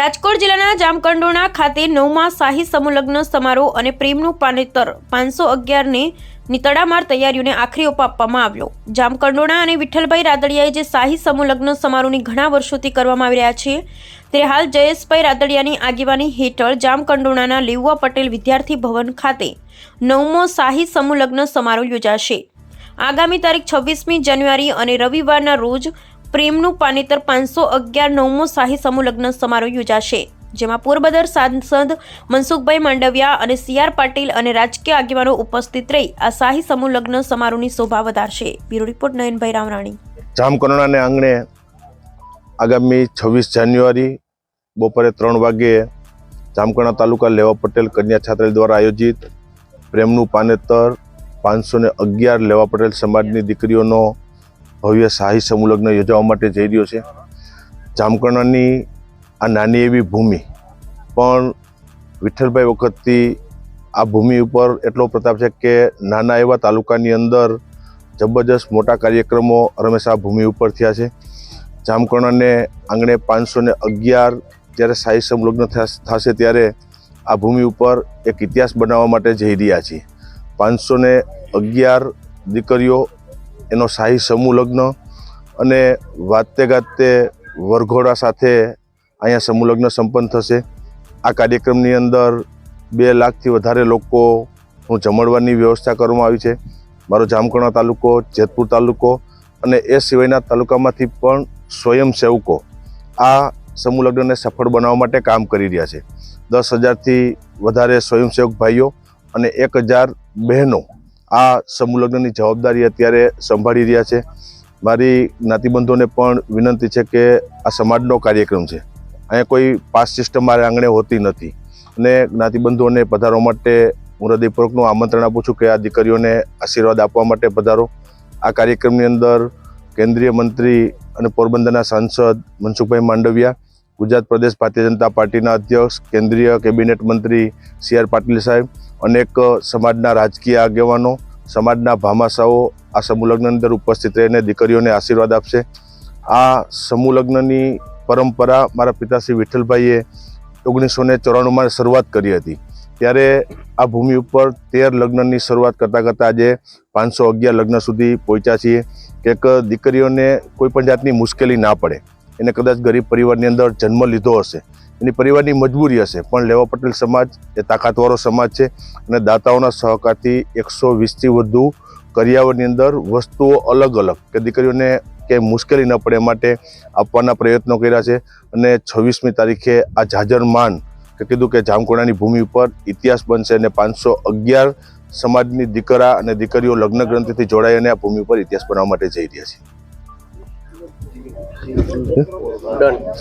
રાજકોટ જિલ્લાના જામકંડોણા ખાતે નવમા શાહી સમુલગ્ન સમારોહ અને પ્રેમનું પાનેતર પાંચસો અગિયારની ની તડામાર તૈયારીઓને આખરી ઓપ આપવામાં આવ્યો. જામકંડોણા અને વિઠ્ઠલભાઈ રાદડિયાએ જે શાહી સમુલગ્ન સમારોહની ઘણા વર્ષોથી કરવામાં આવી રહ્યા છે, ત્યારે હાલ જયેશભાઈ રાદડિયાની આગેવાની હેઠળ જામકંડોણાના લેઉવા પટેલ વિદ્યાર્થી ભવન ખાતે નવમો શાહી સમુલગ્ન સમારોહ યોજાશે. આગામી તારીખ છવ્વીસમી જાન્યુઆરી અને રવિવારના રોજ પ્રેમનું પાનેતર પાંચસો અગિયાર નવમો શાહી સમૂહ લગ્ન સમારોહ યોજાશે, જેમાં પોરબંદર સાંસદ મનસુખભાઈ માંડવિયા અને સીઆર પાટીલ અને રાજકીય આગેવાનો ઉપસ્થિત રહી આ શાહી સમૂહ લગ્ન સમારોહની શોભા વધારશે. બ્યુરો રિપોર્ટ નયનભાઈ રામરાણી જામકરણાને આંગણે આગામી છવ્વીસ જાન્યુઆરી બપોરે ત્રણ વાગ્યે જામકરણા તાલુકા લેવા પટેલ કન્યા છાત્રાલય દ્વારા આયોજિત પ્રેમનું પાનેતર પાંચસો ને અગિયાર લેવા પટેલ સમાજની દીકરીઓનો ભવ્ય શાહી સમૂહલગ્ન યોજવા માટે જઈ રહ્યો છે. જામકર્ણની આ નાની એવી ભૂમિ પણ વિઠ્ઠલભાઈ વખતથી આ ભૂમિ ઉપર એટલો પ્રતાપ છે કે નાના એવા તાલુકાની અંદર જબરજસ્ત મોટા કાર્યક્રમો હંમેશા ભૂમિ ઉપર થયા છે. જામકર્ણને આંગણે પાંચસો ને અગિયાર જ્યારે શાહી સંલગ્ન થશે ત્યારે આ ભૂમિ ઉપર એક ઇતિહાસ બનાવવા માટે જઈ રહ્યા છીએ. પાંચસો ને અગિયાર દીકરીઓ એનો શાહી સમૂહ લગ્ન અને વાતે ગાતે વરઘોડા સાથે અહીંયા સમૂહ લગ્ન સંપન્ન થશે. આ કાર્યક્રમની અંદર બે લાખથી વધારે લોકોનું જમડવાની વ્યવસ્થા કરવામાં આવી છે. મારો જામકણા તાલુકો, જેતપુર તાલુકો અને એ સિવાયના તાલુકામાંથી પણ સ્વયંસેવકો આ સમૂહ લગ્નને સફળ બનાવવા માટે કામ કરી રહ્યા છે. દસ હજારથી વધારે સ્વયંસેવક ભાઈઓ અને એક હજાર બહેનો આ સમૂહ લગ્નની જવાબદારી અત્યારે સંભાળી રહ્યા છે. મારી જ્ઞાતિબંધોને પણ વિનંતી છે કે આ સમાજનો કાર્યક્રમ છે. અહીંયા કોઈ પાસ સિસ્ટમ મારે આંગણે હોતી નથી. અને જ્ઞાતિબંધુઓને પધારવા માટે હું હૃદયપૂર્વકનું આમંત્રણ આપું છું કે આ દીકરીઓને આશીર્વાદ આપવા માટે પધારો. આ કાર્યક્રમની અંદર કેન્દ્રીય મંત્રી અને પોરબંદરના સાંસદ મનસુખભાઈ માંડવિયા ગુજરાત પ્રદેશ ભારતીય જનતા પાર્ટીના અધ્યક્ષ, કેન્દ્રીય કેબિનેટ મંત્રી સી આર પાટીલ સાહેબ, અનેક સમાજના રાજકીય આગેવાનો, સમાજના ભામાશાઓ આ સમૂહ લગ્નની અંદર ઉપસ્થિત રહીને દીકરીઓને આશીર્વાદ આપશે. આ સમૂહ લગ્નની પરંપરા મારા પિતાશ્રી વિઠ્ઠલભાઈએ ઓગણીસો ને ચોરાણુંમાં શરૂઆત કરી હતી. ત્યારે આ ભૂમિ ઉપર તેર લગ્નની શરૂઆત કરતાં કરતાં આજે પાંચસો અગિયાર લગ્ન સુધી પહોંચ્યા છીએ. કે દીકરીઓને કોઈ પણ જાતની મુશ્કેલી ના પડે. એને કદાચ ગરીબ પરિવારની અંદર જન્મ લીધો હશે. એની પરિવારની મજબૂરી હશે. પણ લેવા પટેલ સમાજ એ તાકાતવાળો સમાજ છે અને દાતાઓના સહકારથી એકસો વીસથી વધુ કરિયાવરની અંદર વસ્તુઓ અલગ અલગ કે દીકરીઓને કે મુશ્કેલી ન પડે માટે આપવાના પ્રયત્નો કર્યા છે. અને છવ્વીસમી તારીખે આ જાજર માન કે કીધું કે જામકોણાની ભૂમિ ઉપર ઇતિહાસ બનશે અને પાંચસો અગિયાર સમાજની દીકરા અને દીકરીઓ લગ્ન ગ્રંથિથી જોડાઈ અને આ ભૂમિ ઉપર ઇતિહાસ બનાવવા માટે જઈ રહ્યા છે. Done.